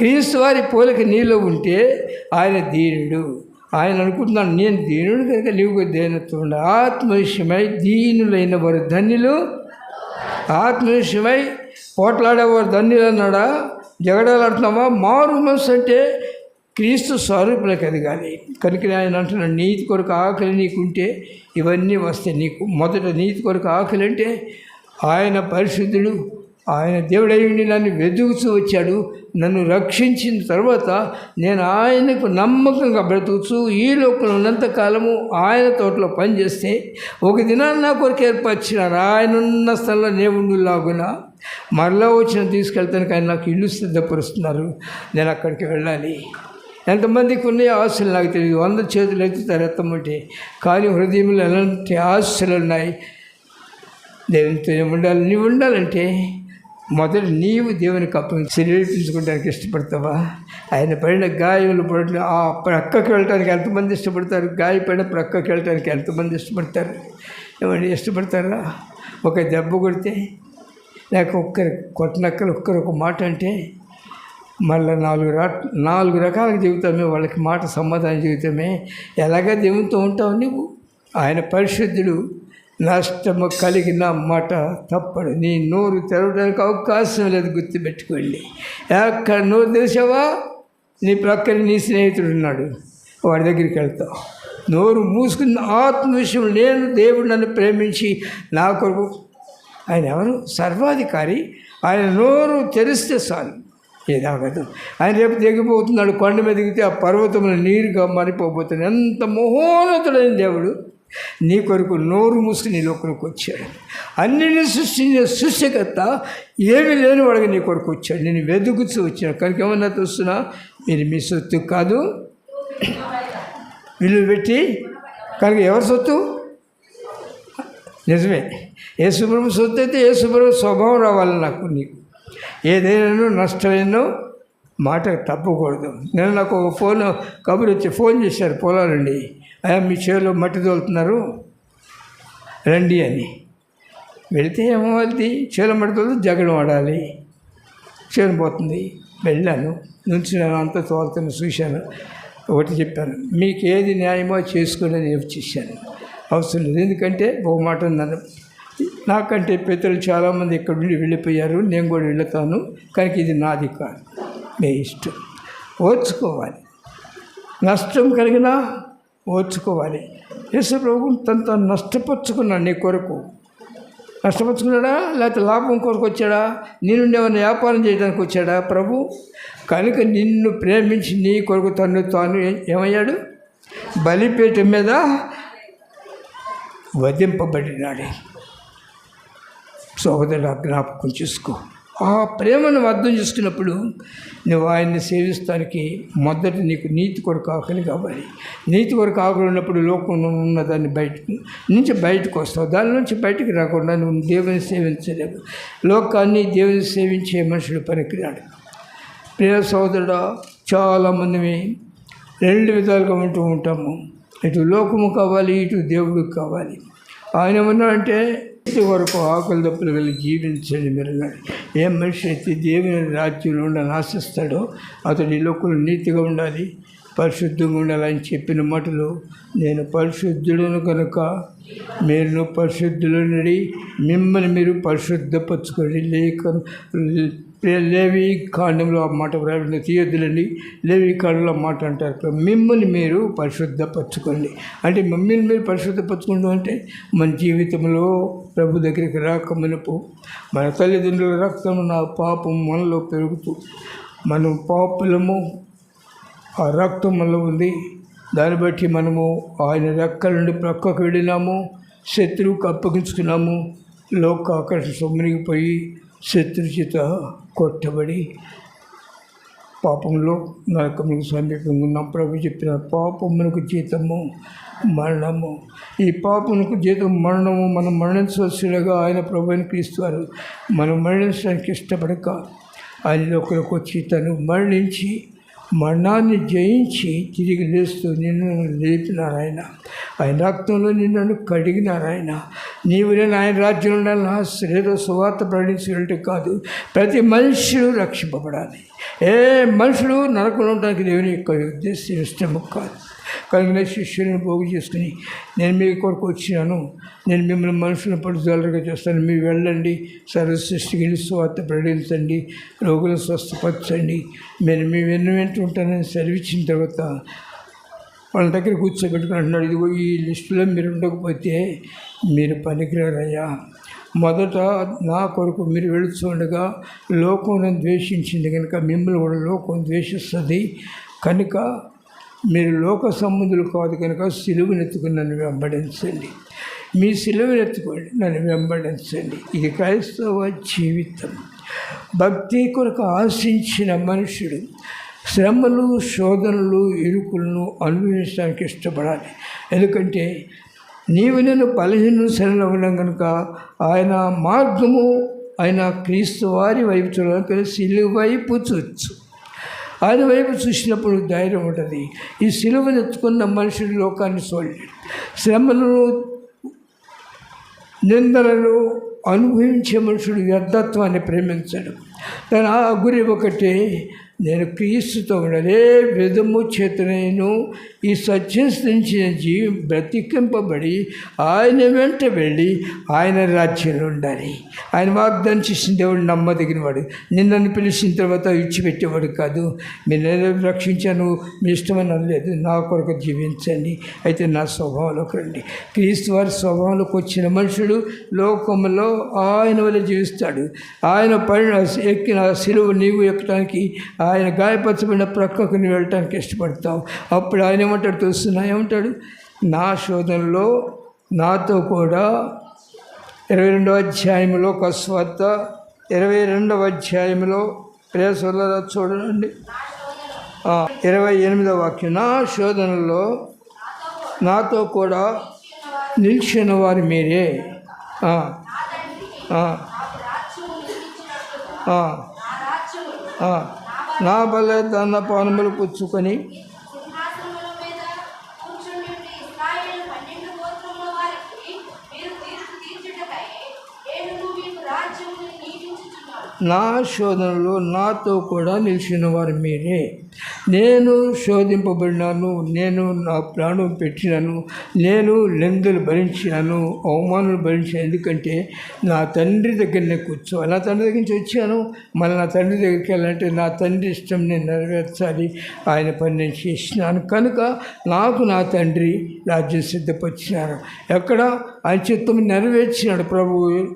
క్రీస్తు వారి పోలిక నీలో ఉంటే ఆయన దీనుడు. ఆయన అనుకుంటున్నాను నేను దీనుడు కనుక నీవు దేనత్వం ఆత్మవిషయమై దీనులైన వారు ధన్యులు. ఆత్మవిషయమై పోట్లాడేవారు ధన్యులు అన్నాడా? జగడాలాడుతున్నావా మారు మనసు అంటే క్రీస్తు స్వరూపులకు ఎదగాలి కనుక ఆయన అంటున్నాడు నీతి కొరకు ఆకలి నీకుంటే ఇవన్నీ వస్తాయి. నీకు మొదట నీతి కొరకు ఆకలి అంటే ఆయన పరిశుద్ధుడు ఆయన దేవుడయ్యండి నన్ను వెతుకుతూ వచ్చాడు. నన్ను రక్షించిన తర్వాత నేను ఆయనకు నమ్మకంగా బ్రతుకుతూ ఈ లోకంలో ఉన్నంతకాలము ఆయన తోటలో పనిచేస్తే ఒక దినాన్ని నా కొరకు ఏర్పరిచినారు. ఆయన ఉన్న స్థలంలో నేను లాగున మరలా వచ్చిన తీసుకెళ్తానికి ఆయన నాకు ఇల్లు సిద్ధపరుస్తున్నారు. నేను అక్కడికి వెళ్ళాలి. ఎంతమందికి ఉన్నాయి ఆశలు నాకు తెలియదు. వంద చేతులు ఎత్తుతారు ఎత్తమంటే కానీ హృదయంలో ఎలాంటి ఆశలు ఉన్నాయి? దేవునితో ఉండాలి? నీవు ఉండాలంటే మొదట నీవు దేవునికి అప్పగించి శరీరించుకోవడానికి ఇష్టపడతావా? ఆయన పడిన గాయములు పడిన ఆ ప్రక్కకి వెళ్ళటానికి ఎంతమంది ఇష్టపడతారు? గాయపడిన ప్రక్కకి వెళ్ళటానికి ఎంతమంది ఇష్టపడతారు? ఏమండి ఇష్టపడతారా? ఒక దెబ్బ కొడితే లేక ఒక్కరి కొట్టనక్కలు ఒక్కరు ఒక మాట అంటే మళ్ళీ నాలుగు రా నాలుగు రకాల జీవితమే వాళ్ళకి మాట సమాధానం జీవితమే. ఎలాగ దేవునితో ఉంటావు నువ్వు? ఆయన పరిశుద్ధుడు. నష్టము కలిగిన మాట తప్పడు. నీ నోరు తెరవడానికి అవకాశం లేదు గుర్తుపెట్టుకోండి. ఎక్కడ నోరు తెరిచావా? నీ ప్రక్కన నీ స్నేహితుడు ఉన్నాడు. వాడి దగ్గరికి వెళ్తావు. నోరు మూసుకున్న ఆత్మ విషయం నేను దేవుడు నన్ను ప్రేమించి నా కొరకు ఆయన ఎవరు? సర్వాధికారి. ఆయన నోరు తెరిస్తే చాలు. ఏదాగదు. ఆయన రేపు దిగిపోతున్నాడు కొండ మీద దిగితే ఆ పర్వతములు నీరుగా మారిపోబోతుంది ఎంత మహోన్నతుడైన దేవుడు. నీ కొరకు నోరు మూసుకుని నీ లోకంలోకి వచ్చాడు. అన్నిని సృష్టించిన సృష్టికర్త ఏమీ లేని వాడికి నీ కొరకు వచ్చాడు. నేను వెతుకుతూ వచ్చాను. కనుక ఏమన్నా చూస్తున్నా? మీరు మీ సొత్తు కాదు. విలువ పెట్టి కనుక ఎవరి సొత్తు? నిజమే. ఏ శుభ్రం సొత్తు అయితే యేసుప్రభు స్వభావం రావాలి నాకు నీకు. ఏదైనా నష్టమైనో మాట తప్పకూడదు. నేను నాకు ఒక ఫోన్ కబురు వచ్చి ఫోన్ చేశారు పొలాలండి అయ్యా మీ చేలో మట్టి తోలుతున్నారు? రండి అని. వెళితే ఏమవుద్ది చేలో మట్టి తోలు జగడం ఆడాలి. చేను పోతుంది. వెళ్ళాను. నుంచి నేను అంతా తోలుతున్న చూశాను. ఒకటి చెప్పాను. మీకు ఏది న్యాయమో చేసుకుని నేను చేశాను. అవసరం లేదు. ఎందుకంటే ఒక మాట నన్ను నాకంటే పెద్దలు చాలామంది ఇక్కడ నుండి వెళ్ళిపోయారు. నేను కూడా వెళుతాను. కనుక ఇది నాది కాదు. మీ ఇష్టం. ఓర్చుకోవాలి. నష్టం కలిగినా ఓర్చుకోవాలి. యేసు ప్రభు తను తాను నష్టపరుచుకున్నాడు నీ కొరకు. నష్టపరుచుకున్నాడా? లేకపోతే లాభం కొరకు వచ్చాడా? నీ ఏమైనా వ్యాపారం చేయడానికి వచ్చాడా? ప్రభు కనుక నిన్ను ప్రేమించి నీ కొరకు తను తాను ఏమయ్యాడు? బలిపీఠం మీద వధింపబడినాడు. సోదరుల జ్ఞాపకం చేసుకో. ఆ ప్రేమను అర్థం చేసుకున్నప్పుడు నువ్వు ఆయన్ని సేవిస్తానికి మొదట నీకు నీతి కొరకు ఆకలి కావాలి. నీతి కొరకు ఆకలి ఉన్నప్పుడు లోకంలో ఉన్న దాన్ని బయటకు నుంచి బయటకు వస్తావు. దాని నుంచి బయటకు రాకుండా నువ్వు దేవుని సేవించలేవు. లోకాన్ని దేవుని సేవించే మనుషుడు పనికిరాడు. ప్రియ సోదరుడు చాలామంది రెండు విధాలుగా ఉంటూ ఉంటాము. ఇటు లోకము కావాలి ఇటు దేవుడికి కావాలి. ఆయన ఏమన్నాడంటే ఇంటి వరకు ఆకులు దప్పులు కలిగి జీవించండి మీరు ఏ మనిషి అయితే దేవుని రాజ్యంలో ఉండాలని ఆశిస్తాడో అతడు ఈ లోకంలో నీతిగా ఉండాలి. పరిశుద్ధంగా ఉండాలని చెప్పిన మాటలు నేను పరిశుద్ధులను కనుక మీరు పరిశుద్ధులనడి మిమ్మల్ని మీరు పరిశుద్ధపరచుకోండి లేక లేవి కాండంలో ఆ మాట వ్రాయబడింది తీయొద్దులండి లేవి కాండంలో ఆ మాట అంటారు. మిమ్మల్ని మీరు పరిశుద్ధపరచుకోండి. అంటే మిమ్మల్ని మీరు పరిశుద్ధపరచుకుంటూ అంటే మన జీవితంలో ప్రభు దగ్గరికి రాక మునుపు మన తల్లిదండ్రుల రక్తం నా పాపం మనలో పెరుగుతూ మనం పాపులము ఆ రక్తం మనలో ఉంది. దాన్ని బట్టి మనము ఆయన రెక్కల నుండి ప్రక్కకు వెళ్ళినాము. శత్రువుకు అప్పగించుకున్నాము. లోక ఆకర్షణ సొమ్మునిగిపోయి శత్రు చేత కొట్టబడి పాపంలో నరకములకు సమీపంగా ఉన్నాం. ప్రభు చెప్పిన పాపమునకు జీతము మరణము. ఈ పాపమునకు జీతం మరణము మనం మరణించవలసినగా ఆయన ప్రభుని క్రీస్తువారు మనం మరణించడానికి ఇష్టపడక ఆయన లోకలకు వచ్చి తను మరణించి మరణాన్ని జయించి తిరిగి లేస్తూ నిన్ను లేపినారు ఆయన. ఆయన రక్తంలో నిన్ను కడిగినారు ఆయన. నీవు నేను ఆయన రాజ్యంలో ఉండాలని ఏదో సువార్త ప్రకటించినట్టు కాదు. ప్రతి మనుషుడు రక్షింపబడాలి. ఏ మనుషులు నరకంలో ఉండడానికి దేవుని యొక్క ఉద్దేశం ఇష్టము కాదు. కలిగిన శిష్యులను పోగు చేసుకుని నేను మీ కొరకు వచ్చినాను. నేను మిమ్మల్ని మనుషులను పడుదలగా చేస్తాను. మీరు వెళ్ళండి. సర్వ సృష్టికి స్వార్థ ప్రకటించండి. రోగులను స్వస్థపరచండి. నేను మీ వెన్ను వెంట ఉంటానని సెలవిచ్చిన తర్వాత వాళ్ళ దగ్గర కూర్చోబెట్టుకుని అంటున్నాడు ఇదిగో ఈ లిస్టులో మీరు ఉండకపోతే మీరు పనికిరారయ్యా. మొదట నా కొరకు మీరు వెళుతుండగా లోకం ద్వేషించింది కనుక మిమ్మల్ని కూడా లోకం ద్వేషిస్తుంది. కనుక మీరు లోక సంబంధులు కాదు కనుక సిలువనెత్తుకుని నన్ను వెంబడించండి. మీ సిలువనెత్తుకోండి నన్ను వెంబడించండి. ఇది క్రైస్తవ జీవితం. భక్తి కొరకు ఆశించిన మనుషుడు శ్రమలు శోధనలు ఇరుకులను అనుభవించడానికి ఇష్టపడాలి. ఎందుకంటే నీవు నేను బలహీన శరణలో ఉన్నాం కనుక ఆయన మార్గము ఆయన క్రీస్తు వారి వైపు చూడాలి సిలువ వైపు చూచు ఆయన వైపు చూసినప్పుడు ధైర్యం ఉంటుంది. ఈ సిలువను ఎత్తుకున్న మనుషుడు లోకాన్ని చూడలేడు శ్రమలను నిందలను అనుభవించే మనుషుడు వ్యర్థత్వాన్ని ప్రేమించడు. తన ఆ గురి ఒకటి నేను క్రీస్తుతో ఉండలే విధము చేత నేను ఈ సత్యం నుంచి జీవి బ్రతికింపబడి ఆయన వెంట వెళ్ళి ఆయన రాజ్యంలో ఉండాలి. ఆయన వాగ్దానం చేసిన దేవుడు నమ్మదగిన వాడు నిన్నను పిలిచిన తర్వాత ఇచ్చిపెట్టేవాడు కాదు. మీరు నేను రక్షించాను. మీ ఇష్టమని అనలేదు. నా కొరకు జీవించండి. అయితే నా స్వభావంలోకి రండి. క్రీస్తు వారి స్వభావంలోకి వచ్చిన మనుషుడు లోకంలో ఆయన వల్ల జీవిస్తాడు. ఆయన పడిన ఎక్కిన సిలువ నీవు ఎక్కడానికి ఆయన గాయపరచబడిన ప్రక్కకు నువ్వు వెళ్ళటానికి ఇష్టపడతావు. అప్పుడు ఆయన ఏమంటాడు తెలుస్తున్నా ఏమంటాడు? నా శోధనలో నాతో కూడా ఇరవై రెండవ అధ్యాయంలో కస్వార్త ఇరవై రెండవ అధ్యాయంలో ప్రేసల చూడండి. ఇరవై ఎనిమిదవ వాక్యం. నా శోధనలో నాతో కూడా నిలిచిన వారు మీరే. ఆ, ఆ, నా బలే దన్న పానములు పుచ్చుకొని నా శోధనలో నాతో కూడా నిలిచిన వారు మీరే. నేను శోధింపబడినాను నేను నా ప్రాణం పెట్టినాను నేను లెంగలు భరించాను అవమానాలు భరించాను ఎందుకంటే నా తండ్రి దగ్గర నేను నా తండ్రి దగ్గర నుంచి వచ్చాను. మళ్ళీ నా తండ్రి దగ్గరికి వెళ్ళాలంటే నా తండ్రి ఇష్టం నేను నెరవేర్చాలి. ఆయన పని నేను చేసినాను. కనుక నాకు నా తండ్రి రాజ్యం సిద్ధపరిచినారు. ఎక్కడ? ఆయన చిత్తం నెరవేర్చినాడు. ప్రభువు